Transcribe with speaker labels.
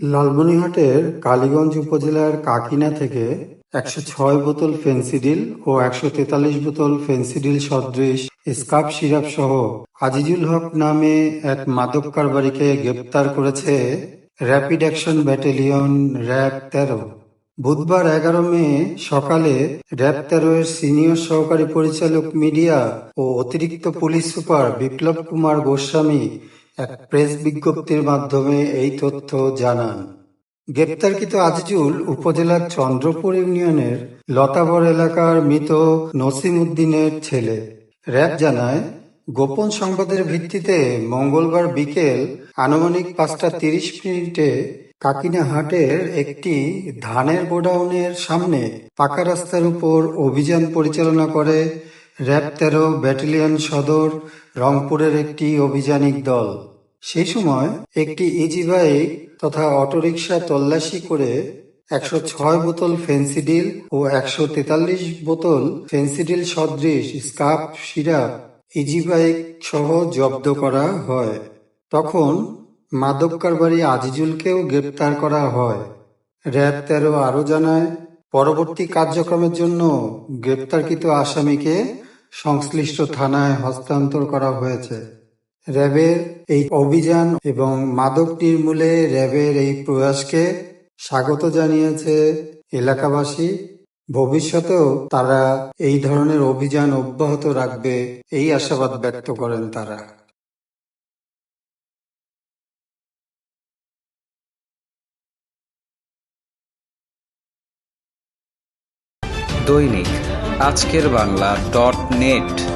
Speaker 1: লালমনিরহাটের কালীগঞ্জ উপজেলার কাকিনা থেকে একশো ছয় বোতল ফেন্সিডিল ও একশো তেতাল্লিশ বোতল ফেন্সিডিল সদৃশ স্কাপ সিরাপ সহ আজিজুল হক নামে এক মাদক কারবারিকে গ্রেপ্তার করেছে র্যাপিড অ্যাকশন ব্যাটালিয়ন র্যাব তেরো। বুধবার এগারো মে সকালে র্যাব তেরো এর সিনিয়র সহকারী পরিচালক মিডিয়া ও অতিরিক্ত পুলিশ সুপার বিপ্লব কুমার গোস্বামী এক প্রেস বিজ্ঞপ্তির মাধ্যমে এই তথ্য জানান। গ্রেপ্তারকৃত আজিজুল উপজেলার চন্দ্রপুর ইউনিয়নের লতাবর এলাকার মৃত নসিম উদ্দিনের ছেলে। র্যাব জানায়, গোপন সংবাদের ভিত্তিতে মঙ্গলবার বিকেল আনুমানিক পাঁচটা তিরিশ মিনিটে কাকিনা হাটের একটি ধানের গোডাউনের সামনে পাকা রাস্তার উপর অভিযান পরিচালনা করে র্যাব তেরো ব্যাটালিয়ন সদর রংপুরের একটি অভিযানিক দল। সেই সময় একটি ইজি বাইক তথা অটোরিকশা তল্লাশি করে একশো ছয় বোতল ফেন্সিডিল ও একশো তেতাল্লিশ বোতল ফেন্সিডিল সদৃশ স্কাপ সিরাপ ইজি বাইক সহ জব্দ করা হয়। তখন মাদক কারবারি আজিজুলকেও গ্রেপ্তার করা হয়। র্যাব তেরো আরও জানায়, পরবর্তী কার্যক্রমের জন্য গ্রেপ্তারকৃত আসামিকে সংশ্লিষ্ট থানায় হস্তান্তর করা হয়েছে। র্যাবের এই অভিযান এবং মাদক নির্মূলে র্যাবের এই প্রয়াসকে স্বাগত জানিয়েছে এলাকাবাসী। ভবিষ্যতেও তারা এই ধরনের অভিযান অব্যাহত রাখবে এই আশাবাদ ব্যক্ত করেন তারা।
Speaker 2: দৈনিক আজকের বাংলা ডট নেট।